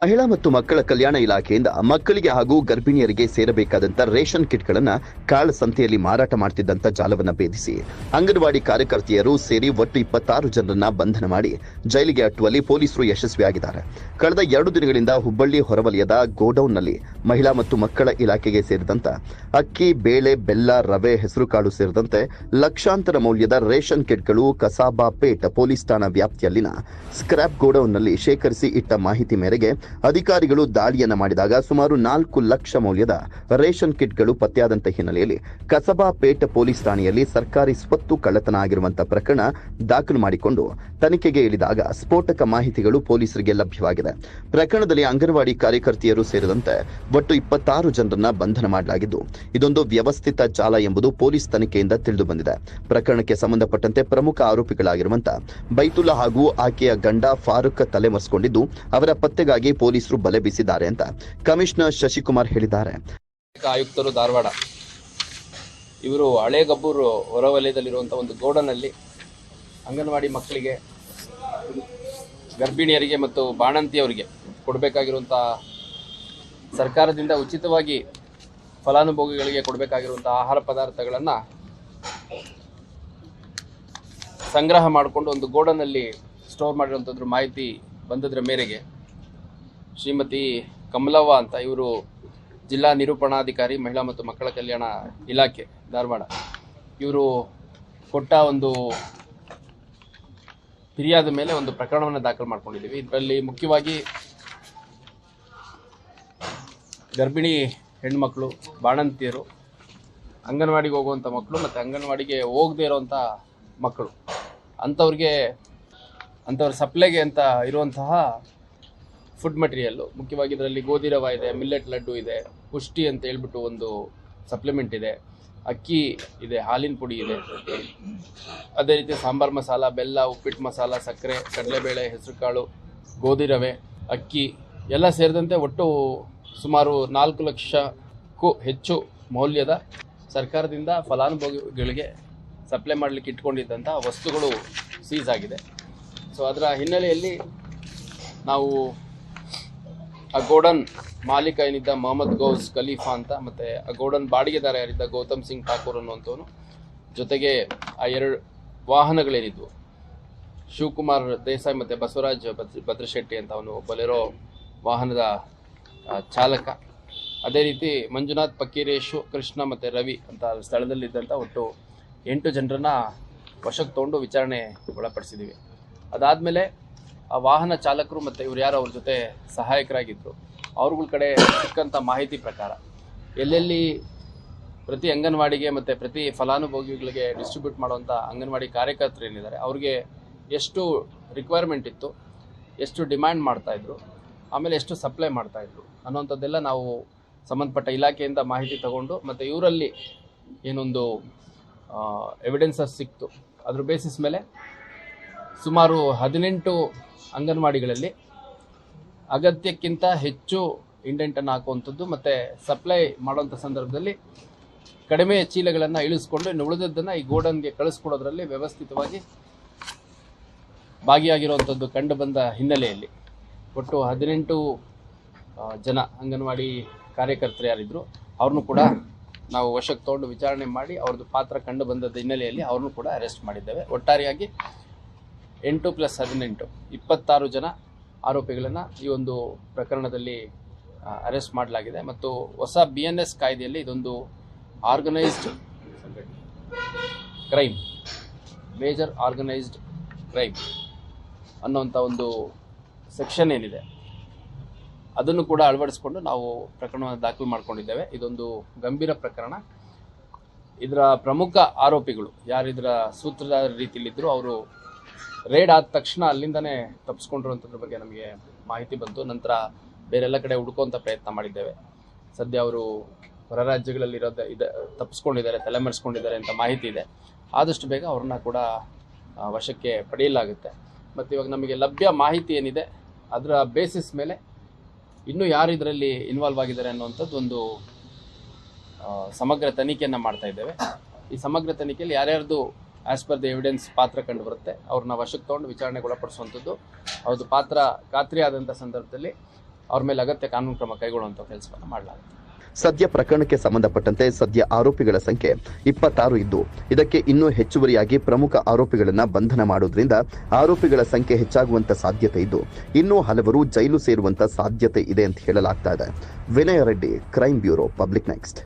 ಮಹಿಳಾ ಮತ್ತು ಮಕ್ಕಳ ಕಲ್ಯಾಣ ಇಲಾಖೆಯಿಂದ ಮಕ್ಕಳಿಗೆ ಹಾಗೂ ಗರ್ಭಿಣಿಯರಿಗೆ ಸೇರಬೇಕಾದಂತ ರೇಷನ್ ಕಿಟ್ಗಳನ್ನ ಕಾಳ ಸಂತೆಯಲ್ಲಿ ಮಾರಾಟ ಮಾಡ್ತಿದ್ದಂತ ಜಾಲವನ್ನ ಭೇದಿಸಿ ಅಂಗನವಾಡಿ ಕಾರ್ಯಕರ್ತೆಯರು ಸೇರಿ ಒಟ್ಟು ಇಪ್ಪತ್ತಾರು ಜನರನ್ನ ಬಂಧನ ಮಾಡಿ ಜೈಲಿಗೆ ಅಟ್ಟುವಲ್ಲಿ ಪೊಲೀಸರು ಯಶಸ್ವಿಯಾಗಿದ್ದಾರೆ. ಕಳೆದ ಎರಡು ದಿನಗಳಿಂದ ಹುಬ್ಬಳ್ಳಿ ಹೊರವಲಯದ ಗೋಡೌನ್ನಲ್ಲಿ ಮಹಿಳಾ ಮತ್ತು ಮಕ್ಕಳ ಇಲಾಖೆಗೆ ಸೇರಿದಂತ ಅಕ್ಕಿ, ಬೇಳೆ, ಬೆಲ್ಲ, ರವೆ, ಹೆಸರುಕಾಳು ಸೇರಿದಂತೆ ಲಕ್ಷಾಂತರ ಮೌಲ್ಯದ ರೇಷನ್ ಕಿಟ್ಗಳು, ಕಸಾಬಾ ಪೇಟ್, ಪೊಲೀಸ್ ಠಾಣಾ ವ್ಯಾಪ್ತಿಯಲ್ಲಿನ ಸ್ಕ್ರಾಪ್ ಗೋಡೌನ್ನಲ್ಲಿ ಶೇಖರಿಸಿ ಇಟ್ಟ ಮಾಹಿತಿ ಮೇರೆಗೆ ಅಧಿಕಾರಿಗಳು ದಾಳಿಯನ್ನು ಮಾಡಿದಾಗ ಸುಮಾರು ನಾಲ್ಕು ಲಕ್ಷ ಮೌಲ್ಯದ ರೇಷನ್ ಕಿಟ್ಗಳು ಪತ್ತೆಯಾದಂತ ಹಿನ್ನೆಲೆಯಲ್ಲಿ ಕಸಬಾ ಪೇಟ್ ಪೊಲೀಸ್ ಠಾಣೆಯಲ್ಲಿ ಸರ್ಕಾರಿ ಸ್ವತ್ತು ಕಳ್ಳತನ ಆಗಿರುವಂತಹ ಪ್ರಕರಣ ದಾಖಲು ಮಾಡಿಕೊಂಡು ತನಿಖೆಗೆ ಇಳಿದಾಗ ಸ್ಫೋಟಕ ಮಾಹಿತಿಗಳು ಪೊಲೀಸರಿಗೆ ಲಭ್ಯವಾಗಿದೆ. ಪ್ರಕರಣದಲ್ಲಿ ಅಂಗನವಾಡಿ ಕಾರ್ಯಕರ್ತೆಯರು ಸೇರಿದಂತೆ ಒಟ್ಟು ಇಪ್ಪತ್ತಾರು ಜನರನ್ನ ಬಂಧನ ಮಾಡಲಾಗಿದ್ದು, ಇದೊಂದು ವ್ಯವಸ್ಥಿತ ಜಾಲ ಎಂಬುದು ಪೊಲೀಸ್ ತನಿಖೆಯಿಂದ ತಿಳಿದು ಬಂದಿದೆ ಪ್ರಕರಣಕ್ಕೆ ಸಂಬಂಧಪಟ್ಟಂತೆ ಪ್ರಮುಖ ಆರೋಪಿಗಳಾಗಿರುವಂತ ಬೈತುಲ್ಲಾ ಹಾಗೂ ಆಕೆಯ ಗಂಡ ಫಾರೂಕ್ ತಲೆಮರೆಸಿಕೊಂಡಿದ್ದು, ಅವರ ಪತ್ತೆಗಾಗಿ ಪೊಲೀಸರು ಬಲೆ ಬೀಸಿದ್ದಾರೆ ಅಂತ ಕಮಿಷನರ್ ಶಶಿಕುಮಾರ್ ಹೇಳಿದ್ದಾರೆ. ಆಯುಕ್ತರು ಧಾರವಾಡ, ಇವರು ಹಳೆಗಬ್ಬೂರು ಹೊರವಲಯದಲ್ಲಿರುವಂತಹ ಒಂದು ಗೋಡನಲ್ಲಿ ಅಂಗನವಾಡಿ ಮಕ್ಕಳಿಗೆ, ಗರ್ಭಿಣಿಯರಿಗೆ ಮತ್ತು ಬಾಣಂತಿಯವರಿಗೆ ಕೊಡಬೇಕಾಗಿರುವಂಥ ಸರ್ಕಾರದಿಂದ ಉಚಿತವಾಗಿ ಫಲಾನುಭವಿಗಳಿಗೆ ಕೊಡಬೇಕಾಗಿರುವಂಥ ಆಹಾರ ಪದಾರ್ಥಗಳನ್ನು ಸಂಗ್ರಹ ಮಾಡಿಕೊಂಡು ಒಂದು ಗೋಡನಲ್ಲಿ ಸ್ಟೋರ್ ಮಾಡಿರುವಂಥದ್ರ ಮಾಹಿತಿ ಬಂದದ್ರ ಮೇರೆಗೆ ಶ್ರೀಮತಿ ಕಮಲವ್ವ ಅಂತ ಇವರು ಜಿಲ್ಲಾ ನಿರೂಪಣಾಧಿಕಾರಿ, ಮಹಿಳಾ ಮತ್ತು ಮಕ್ಕಳ ಕಲ್ಯಾಣ ಇಲಾಖೆ, ಧಾರವಾಡ. ಇವರು ಕೊಟ್ಟ ಒಂದು ಫಿರ್ಯಾದ ಮೇಲೆ ಒಂದು ಪ್ರಕರಣವನ್ನು ದಾಖಲು ಮಾಡ್ಕೊಂಡಿದ್ದೀವಿ ಇದರಲ್ಲಿ ಮುಖ್ಯವಾಗಿ ಗರ್ಭಿಣಿ ಹೆಣ್ಮಕ್ಳು, ಬಾಣಂತಿಯರು, ಅಂಗನವಾಡಿಗೆ ಹೋಗುವಂಥ ಮಕ್ಕಳು ಮತ್ತು ಅಂಗನವಾಡಿಗೆ ಹೋಗದೇ ಇರುವಂಥ ಮಕ್ಕಳು ಅಂಥವ್ರಿಗೆ, ಅಂಥವ್ರ ಸಪ್ಲೈಗೆ ಅಂತ ಇರುವಂತಹ ಫುಡ್ ಮಟೀರಿಯಲ್ಲು ಮುಖ್ಯವಾಗಿ ಇದರಲ್ಲಿ ಗೋಧಿ ರವ ಇದೆ ಮಿಲ್ಲೆಟ್ ಲಡ್ಡು ಇದೆ, ಪುಷ್ಟಿ ಅಂತ ಹೇಳ್ಬಿಟ್ಟು ಒಂದು ಸಪ್ಲಿಮೆಂಟ್ ಇದೆ. ಅಕ್ಕಿ ಇದೆ, ಹಾಲಿನ ಪುಡಿ ಇದೆ. ಅದೇ ರೀತಿ ಸಾಂಬಾರ್ ಮಸಾಲ, ಬೆಲ್ಲ, ಉಪ್ಪಿಟ್ಟು ಮಸಾಲ, ಸಕ್ಕರೆ, ಕಡಲೆಬೇಳೆ, ಹೆಸರುಕಾಳು, ಗೋಧಿ ರವೆ, ಅಕ್ಕಿ ಎಲ್ಲ ಸೇರಿದಂತೆ ಒಟ್ಟು ಸುಮಾರು ನಾಲ್ಕು ಲಕ್ಷಕ್ಕೂ ಹೆಚ್ಚು ಮೌಲ್ಯದ ಸರ್ಕಾರದಿಂದ ಫಲಾನುಭವಿಗಳಿಗೆ ಸಪ್ಲೈ ಮಾಡಲಿಕ್ಕೆ ಇಟ್ಕೊಂಡಿದ್ದಂಥ ವಸ್ತುಗಳು ಸೀಸ್ ಆಗಿದೆ. ಸೊ ಅದರ ಹಿನ್ನೆಲೆಯಲ್ಲಿ ನಾವು ಆ ಗೋಡನ್ ಮಾಲೀಕ ಏನಿದ್ದ ಮೊಹಮ್ಮದ್ ಗೌಸ್ ಖಲೀಫಾ ಅಂತ, ಮತ್ತೆ ಆ ಗೋಡನ್ ಬಾಡಿಗೆದಾರ ಯಾರಿದ್ದ ಗೌತಮ್ ಸಿಂಗ್ ಠಾಕೂರ್ ಅನ್ನುವಂಥವನು. ಜೊತೆಗೆ ಆ ಎರಡು ವಾಹನಗಳೇನಿದ್ವು. ಶಿವಕುಮಾರ್ ದೇಸಾಯಿ ಮತ್ತೆ ಬಸವರಾಜ್ ಭದ್ರ, ಭದ್ರಶೆಟ್ಟಿ ಅಂತ ಅವನು ಬೊಲೆರೋ ವಾಹನದ ಚಾಲಕ. ಅದೇ ರೀತಿ ಮಂಜುನಾಥ್ ಪಕ್ಕೀರೇಶು ಕೃಷ್ಣ ಮತ್ತೆ ರವಿ ಅಂತ ಸ್ಥಳದಲ್ಲಿದ್ದಂಥ ಒಟ್ಟು ಎಂಟು ಜನರನ್ನ ವಶಕ್ಕೆ ತಗೊಂಡು ವಿಚಾರಣೆ ಒಳಪಡಿಸಿದ್ದೀವಿ ಅದಾದಮೇಲೆ ಆ ವಾಹನ ಚಾಲಕರು ಮತ್ತು ಇವ್ರು ಯಾರು ಅವ್ರ ಜೊತೆ ಸಹಾಯಕರಾಗಿದ್ದರು ಅವ್ರಗಳ ಕಡೆ ಸಿಕ್ಕಂಥ ಮಾಹಿತಿ ಪ್ರಕಾರ ಎಲ್ಲೆಲ್ಲಿ ಪ್ರತಿ ಅಂಗನವಾಡಿಗೆ ಮತ್ತು ಪ್ರತಿ ಫಲಾನುಭವಿಗಳಿಗೆ ಡಿಸ್ಟ್ರಿಬ್ಯೂಟ್ ಮಾಡುವಂಥ ಅಂಗನವಾಡಿ ಕಾರ್ಯಕರ್ತರು ಏನಿದ್ದಾರೆ, ಅವ್ರಿಗೆ ಎಷ್ಟು ರಿಕ್ವೈರ್ಮೆಂಟ್ ಇತ್ತು, ಎಷ್ಟು ಡಿಮ್ಯಾಂಡ್ ಮಾಡ್ತಾಯಿದ್ರು ಆಮೇಲೆ ಎಷ್ಟು ಸಪ್ಲೈ ಮಾಡ್ತಾಯಿದ್ರು ಅನ್ನೋಂಥದ್ದೆಲ್ಲ ನಾವು ಸಂಬಂಧಪಟ್ಟ ಇಲಾಖೆಯಿಂದ ಮಾಹಿತಿ ತಗೊಂಡು ಮತ್ತು ಇವರಲ್ಲಿ ಏನೊಂದು ಎವಿಡೆನ್ಸಸ್ ಸಿಕ್ತು. ಅದ್ರ ಬೇಸಿಸ್ ಮೇಲೆ ಸುಮಾರು ಹದಿನೆಂಟು ಅಂಗನವಾಡಿಗಳಲ್ಲಿ ಅಗತ್ಯಕ್ಕಿಂತ ಹೆಚ್ಚು ಇಂಡೆಂಟನ್ನು ಹಾಕುವಂಥದ್ದು ಮತ್ತು ಸಪ್ಲೈ ಮಾಡುವಂಥ ಸಂದರ್ಭದಲ್ಲಿ ಕಡಿಮೆ ಚೀಲಗಳನ್ನು ಇಳಿಸ್ಕೊಂಡು ಇನ್ನು ಉಳಿದದ್ದನ್ನು ಈ ಗೋಡನ್ಗೆ ಕಳಿಸ್ಕೊಡೋದ್ರಲ್ಲಿ ವ್ಯವಸ್ಥಿತವಾಗಿ ಭಾಗಿಯಾಗಿರುವಂಥದ್ದು ಕಂಡು ಬಂದ ಹಿನ್ನೆಲೆಯಲ್ಲಿ. ಒಟ್ಟು ಹದಿನೆಂಟು ಜನ ಅಂಗನವಾಡಿ ಕಾರ್ಯಕರ್ತರು ಯಾರಿದ್ರು, ಅವ್ರನ್ನೂ ಕೂಡ ನಾವು ವಶಕ್ಕೆ ತಗೊಂಡು ವಿಚಾರಣೆ ಮಾಡಿ ಅವ್ರದ್ದು ಪಾತ್ರ ಕಂಡು ಬಂದದ ಹಿನ್ನೆಲೆಯಲ್ಲಿ ಅವ್ರನ್ನೂ ಕೂಡ ಅರೆಸ್ಟ್ ಮಾಡಿದ್ದೇವೆ. ಒಟ್ಟಾರೆಯಾಗಿ ಎಂಟು ಪ್ಲಸ್ ಹದಿನೆಂಟು. ಇಪ್ಪತ್ತಾರು ಜನ ಆರೋಪಿಗಳನ್ನು ಈ ಒಂದು ಪ್ರಕರಣದಲ್ಲಿ ಅರೆಸ್ಟ್ ಮಾಡಲಾಗಿದೆ. ಮತ್ತು ಹೊಸ ಬಿ ಎನ್ ಎಸ್ ಕಾಯ್ದೆಯಲ್ಲಿ ಇದೊಂದು organised crime major organised crime ಅನ್ನೋವಂಥ ಒಂದು ಸೆಕ್ಷನ್ ಏನಿದೆ. ಅದನ್ನು ಕೂಡ ಅಳವಡಿಸಿಕೊಂಡು ನಾವು ಪ್ರಕರಣವನ್ನು ದಾಖಲು ಮಾಡಿಕೊಂಡಿದ್ದೇವೆ. ಇದೊಂದು ಗಂಭೀರ ಪ್ರಕರಣ. ಇದರ ಪ್ರಮುಖ ಆರೋಪಿಗಳು ಯಾರಿದ್ರ ಸೂತ್ರದ ರೀತಿಯಲ್ಲಿದ್ದರೂ ಅವರು ರೇಡ್ ಆದ ತಕ್ಷಣ ಅಲ್ಲಿಂದನೇ ತಪ್ಪಿಸ್ಕೊಂಡಿರುವಂಥದ್ರ ಬಗ್ಗೆ ನಮಗೆ ಮಾಹಿತಿ ಬಂತು. ನಂತರ ಬೇರೆಲ್ಲ ಕಡೆ ಹುಡುಕುವಂಥ ಪ್ರಯತ್ನ ಮಾಡಿದ್ದೇವೆ. ಸದ್ಯ ಅವರು ಹೊರ ರಾಜ್ಯಗಳಲ್ಲಿರೋದ ಇದೆ ತಪ್ಪಿಸ್ಕೊಂಡಿದ್ದಾರೆ ತಲೆಮರೆಸ್ಕೊಂಡಿದ್ದಾರೆ ಅಂತ ಮಾಹಿತಿ ಇದೆ. ಆದಷ್ಟು ಬೇಗ ಅವ್ರನ್ನ ಕೂಡ ವಶಕ್ಕೆ ಪಡೆಯಲಾಗುತ್ತೆ. ಮತ್ತು ಇವಾಗ ನಮಗೆ ಲಭ್ಯ ಮಾಹಿತಿ ಏನಿದೆ, ಅದರ ಬೇಸಿಸ್ ಮೇಲೆ ಇನ್ನೂ ಯಾರು ಇದರಲ್ಲಿ ಇನ್ವಾಲ್ವ್ ಆಗಿದ್ದಾರೆ ಅನ್ನುವಂಥದ್ದು ಒಂದು ಸಮಗ್ರ ತನಿಖೆಯನ್ನು ಮಾಡ್ತಾ ಇದ್ದೇವೆ. ಈ ಸಮಗ್ರ ತನಿಖೆಯಲ್ಲಿ ಯಾರ್ಯಾರ್ದು ಆಸ್ ಪರ್ ದ ಎವಿಡೆನ್ಸ್ ಪಾತ್ರ ಕಂಡು ಬರುತ್ತೆ ಅವ್ರನ್ನ ವಶಕ್ಕೆ ತೊಗೊಂಡು ವಿಚಾರಣೆಗೆ ಒಳಪಡಿಸುವಂಥದ್ದು. ಅವ್ರದ್ದು ಪಾತ್ರ ಖಾತ್ರಿ ಆದಂಥ ಸಂದರ್ಭದಲ್ಲಿ ಅವ್ರ ಮೇಲೆ ಅಗತ್ಯ ಕಾನೂನು ಕ್ರಮ ಕೈಗೊಳ್ಳುವಂಥ ಕೆಲಸವನ್ನು ಮಾಡಲಾಗುತ್ತೆ. ಸದ್ಯ ಪ್ರಕರಣಕ್ಕೆ ಸಂಬಂಧಪಟ್ಟಂತೆ ಸದ್ಯ ಆರೋಪಿಗಳ ಸಂಖ್ಯೆ ಇಪ್ಪತ್ತಾರು ಇದ್ದು, ಇದಕ್ಕೆ ಇನ್ನೂ ಹೆಚ್ಚುವರಿಯಾಗಿ ಪ್ರಮುಖ ಆರೋಪಿಗಳನ್ನು ಬಂಧನ ಮಾಡುವುದರಿಂದ ಆರೋಪಿಗಳ ಸಂಖ್ಯೆ ಹೆಚ್ಚಾಗುವಂತ ಸಾಧ್ಯತೆ ಇದ್ದು ಇನ್ನೂ ಹಲವರು ಜೈಲು ಸೇರುವಂತ ಸಾಧ್ಯತೆ ಇದೆ ಅಂತ ಹೇಳಲಾಗ್ತಾ ಇದೆ. Vinaya Reddy, crime bureau, public next.